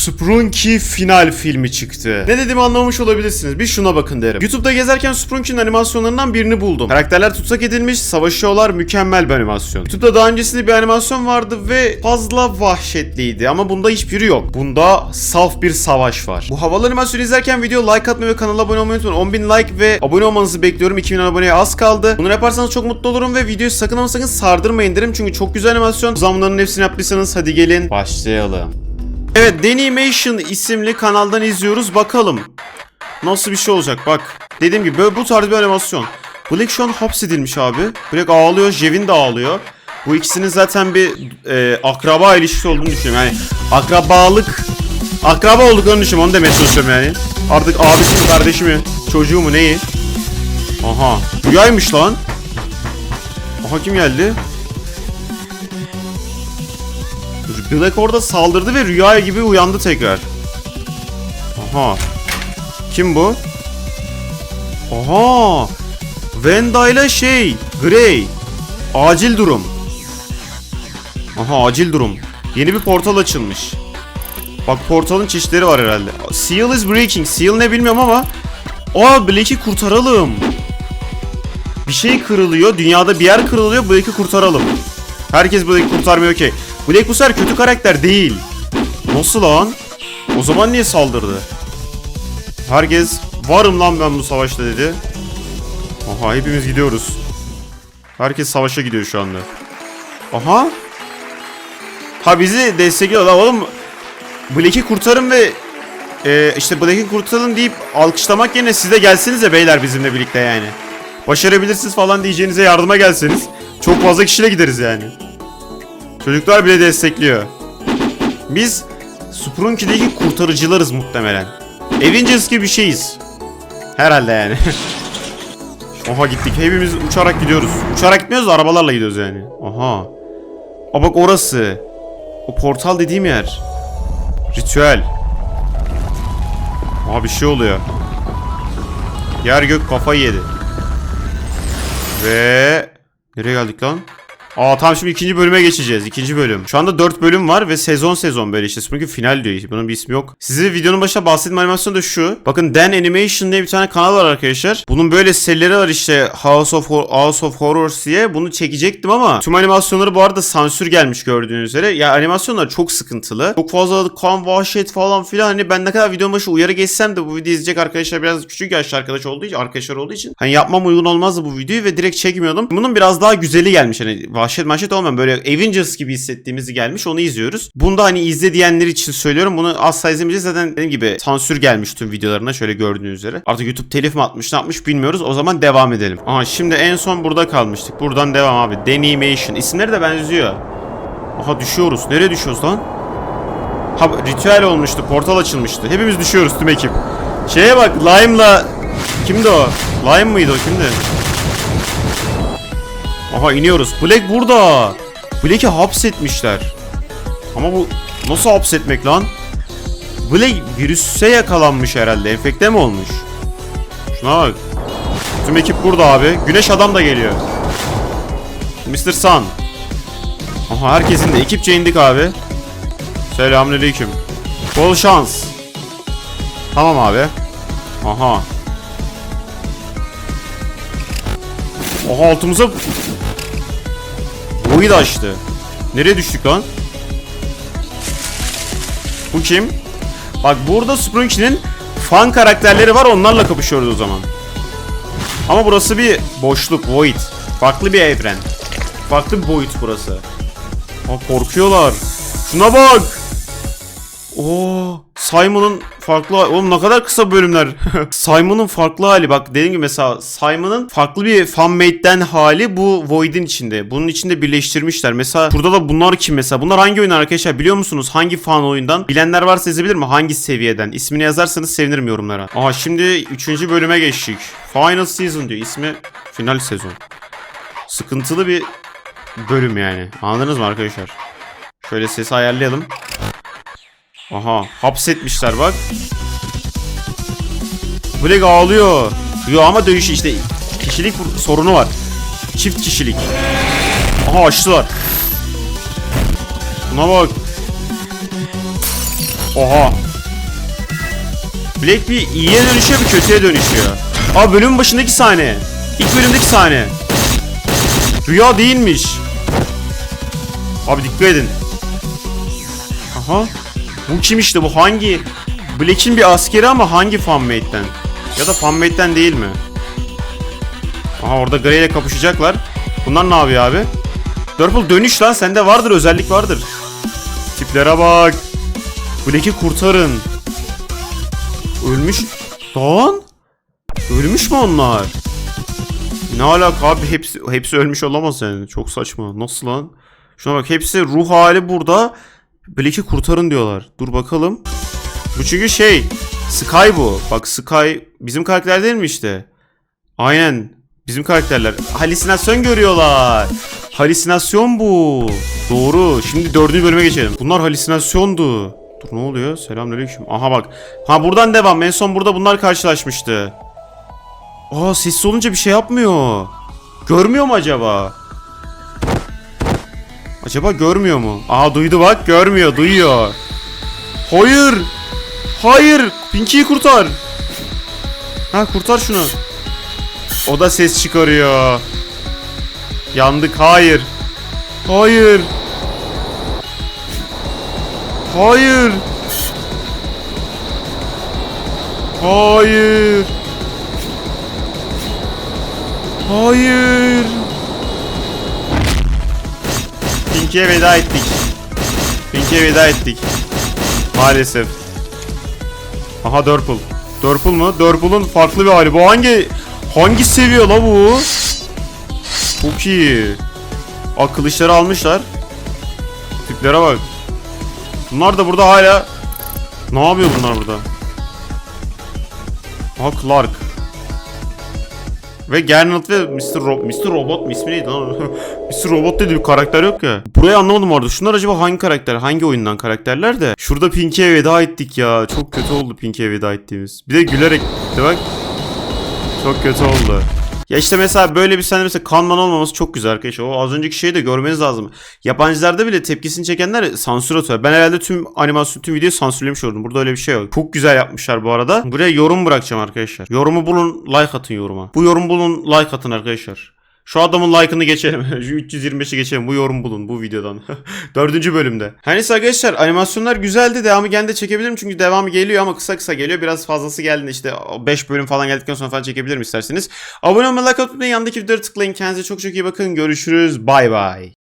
Sprunky final filmi çıktı. Ne dediğimi anlamamış olabilirsiniz. Bir şuna bakın derim. YouTube'da gezerken Sprunky'nin animasyonlarından birini buldum. Karakterler tutsak edilmiş, savaşıyorlar, mükemmel bir animasyon. YouTube'da daha öncesinde bir animasyon vardı ve fazla vahşetliydi ama bunda hiçbiri yok. Bunda saf bir savaş var. Bu havalı animasyonu izlerken video like atmayı ve kanala abone olmayı unutmayın. 10.000 like ve abone olmanızı bekliyorum. 2000 aboneye az kaldı. Bunu yaparsanız çok mutlu olurum ve videoyu sakın ama sakın sardırmayın derim çünkü çok güzel animasyon. Bu zamanların hepsini yaptıysanız hadi gelin başlayalım. Evet Denimation isimli kanaldan izliyoruz bakalım. Nasıl bir şey olacak bak. Dediğim gibi böyle bu tarz bir animasyon. Black şu an hapsedilmiş abi. Black ağlıyor, Jevin de ağlıyor. Bu ikisinin zaten bir e, akraba ilişkisi olduğunu düşünüyorum. Yani akrabalık akraba olduklarını düşünüyorum onu demeye çalışıyorum yani. Artık abisi mi kardeşi mi çocuğu mu neyi? Aha rüyaymış lan. Aha kim geldi? Black orada saldırdı ve rüya gibi uyandı tekrar. Aha. Kim bu? Aha. Venda ile şey, Grey. Acil durum. Aha acil durum. Yeni bir portal açılmış. Bak portalın çeşitleri var herhalde. Seal is breaking. Seal ne bilmiyorum ama. Aa Blake'i kurtaralım. Bir şey kırılıyor. Dünyada bir yer kırılıyor. Blake'i kurtaralım. Herkes Blake'i kurtarmıyor ki. Bu sefer kötü karakter değil. Nasıl lan? O zaman niye saldırdı? Herkes varım lan ben bu savaşta dedi. Aha hepimiz gidiyoruz. Herkes savaşa gidiyor şu anda. Aha. Ha bizi destekliyorlar oğlum. Blake'i kurtarın ve e, işte Blake'i kurtarın deyip alkışlamak yerine siz de gelsiniz de beyler bizimle birlikte yani. Başarabilirsiniz falan diyeceğinize yardıma gelseniz. Çok fazla kişiyle gideriz yani. Çocuklar bile destekliyor. Biz Sprunky'deki kurtarıcılarız muhtemelen. Avengers gibi bir şeyiz. Herhalde yani. Aha gittik. Hepimiz uçarak gidiyoruz. Uçarak gitmiyoruz da arabalarla gidiyoruz yani. Aha. Aa bak orası. O portal dediğim yer. Ritüel. Aha bir şey oluyor. Yer gök kafayı yedi. Ve... Nereye geldik lan? Aa tamam şimdi ikinci bölüme geçeceğiz. İkinci bölüm. Şu anda 4 bölüm var ve sezon sezon böyle işte. Çünkü final diyor. Bunun bir ismi yok. Size videonun başında bahsettiğim animasyon da şu. Bakın Dan Animation diye bir tane kanal var arkadaşlar. Bunun böyle serileri var işte House of House of Horrors diye. Bunu çekecektim ama tüm animasyonları bu arada sansür gelmiş gördüğünüz üzere. Ya animasyonlar çok sıkıntılı. Çok fazla kan, vahşet falan filan. Hani ben ne kadar videonun başı uyarı geçsem de bu videoyu izleyecek arkadaşlar biraz küçük yaşlı arkadaş olduğu için, arkadaşlar olduğu için hani yapmam uygun olmazdı bu videoyu ve direkt çekmiyordum. Bunun biraz daha güzeli gelmiş hani vahşet mahşet olmayan böyle Avengers gibi hissettiğimizi gelmiş onu izliyoruz. Bunda hani izle diyenler için söylüyorum bunu asla izlemeyeceğiz zaten dediğim gibi sansür gelmiş tüm videolarına şöyle gördüğünüz üzere. Artık YouTube telif mi atmış ne yapmış bilmiyoruz o zaman devam edelim. Aha şimdi en son burada kalmıştık. Buradan devam abi. Denimation. İsimleri de benziyor. Aha düşüyoruz. Nereye düşüyoruz lan? Ha ritüel olmuştu. Portal açılmıştı. Hepimiz düşüyoruz tüm ekip. Şeye bak Lime'la kimdi o? Lime mıydı o kimdi? Aha iniyoruz. Black burada. Black'i hapsetmişler. Ama bu nasıl hapsetmek lan? Black virüse yakalanmış herhalde. Enfekte mi olmuş? Şuna bak. Tüm ekip burada abi. Güneş adam da geliyor. Mr. Sun. Aha herkesin de ekipçe indik abi. Selamünaleyküm. Bol şans. Tamam abi. Aha. Aha altımıza Boyu da açtı. Nereye düştük lan? Bu kim? Bak burada Sprunky'nin fan karakterleri var onlarla kapışıyoruz o zaman. Ama burası bir boşluk, void. Farklı bir evren. Farklı bir boyut burası. Aa, korkuyorlar. Şuna bak. Oo, Simon'ın farklı oğlum ne kadar kısa bölümler. Simon'ın farklı hali bak dediğim gibi mesela Simon'ın farklı bir fanmate'den hali bu Void'in içinde. Bunun içinde birleştirmişler. Mesela burada da bunlar kim mesela? Bunlar hangi oyun arkadaşlar biliyor musunuz? Hangi fan oyundan? Bilenler varsa yazabilir mi? Hangi seviyeden? İsmini yazarsanız sevinirim yorumlara. Aha şimdi 3. bölüme geçtik. Final season diyor. İsmi final sezon. Sıkıntılı bir bölüm yani. Anladınız mı arkadaşlar? Şöyle sesi ayarlayalım. Aha hapsetmişler bak. Black ağlıyor. Yo ama dövüş işte kişilik sorunu var. Çift kişilik. Aha açtılar. Buna bak. Oha. Black bir iyiye dönüşüyor bir kötüye dönüşüyor. Aa bölümün başındaki sahne. İlk bölümdeki sahne. Rüya değilmiş. Abi dikkat edin. Aha. Bu kim işte bu hangi? Black'in bir askeri ama hangi fanmate'den? Ya da fanmate'den değil mi? Aha orada Grey ile kapışacaklar. Bunlar ne yapıyor abi? Purple dönüş lan sende vardır özellik vardır. Tiplere bak. Black'i kurtarın. Ölmüş. Lan. Ölmüş mü onlar? Ne alaka abi hepsi hepsi ölmüş olamaz yani. Çok saçma. Nasıl lan? Şuna bak hepsi ruh hali burada. Black'i kurtarın diyorlar. Dur bakalım. Bu çünkü şey Sky bu. Bak Sky bizim karakter değil mi işte? Aynen. Bizim karakterler. Halüsinasyon görüyorlar. Halüsinasyon bu. Doğru. Şimdi dördüncü bölüme geçelim. Bunlar halüsinasyondu. Dur ne oluyor? Selamünaleyküm. Aha bak. Ha buradan devam. En son burada bunlar karşılaşmıştı. Aa sessiz olunca bir şey yapmıyor. Görmüyor mu acaba? Acaba görmüyor mu? Aa duydu bak. Görmüyor. Duyuyor. Hayır. Hayır. Pinky'yi kurtar. Ha kurtar şunu. O da ses çıkarıyor. Yandık. Hayır. Hayır. Hayır. Hayır. Hayır. Pinky'e veda ettik. Pinky'e veda ettik. Maalesef. Aha Dörpul. Dörpul mu? Dörpul'un farklı bir hali. Bu hangi hangi seviye la bu? Çok iyi. Aa kılıçları almışlar. Tiplere bak. Bunlar da burada hala ne yapıyor bunlar burada? Aha Clark. Ve Gernot ve Mr. Ro- Mr. Robot mu ismi neydi lan? Mr. Robot dedi bir karakter yok ya. Burayı anlamadım orada. Şunlar acaba hangi karakter? Hangi oyundan karakterler de? Şurada Pinky'e veda ettik ya. Çok kötü oldu Pinky'e veda ettiğimiz. Bir de gülerek gitti bak. Çok kötü oldu. Ya işte mesela böyle bir sahne mesela kanman olmaması çok güzel arkadaşlar. O az önceki şeyi de görmeniz lazım. Yabancılarda bile tepkisini çekenler sansür atıyor. Ben herhalde tüm animasyon, tüm videoyu sansürlemiş oldum. Burada öyle bir şey yok. Çok güzel yapmışlar bu arada. Buraya yorum bırakacağım arkadaşlar. Yorumu bulun, like atın yoruma. Bu yorum bulun, like atın arkadaşlar. Şu adamın like'ını geçelim. Şu 325'i geçelim. Bu yorum bulun bu videodan. Dördüncü bölümde. Her neyse arkadaşlar animasyonlar güzeldi. Devamı gene de çekebilirim. Çünkü devamı geliyor ama kısa kısa geliyor. Biraz fazlası geldi işte 5 bölüm falan geldikten sonra falan çekebilirim isterseniz. Abone olmayı, like atmayı, yandaki videoları tıklayın. Kendinize çok çok iyi bakın. Görüşürüz. Bay bay.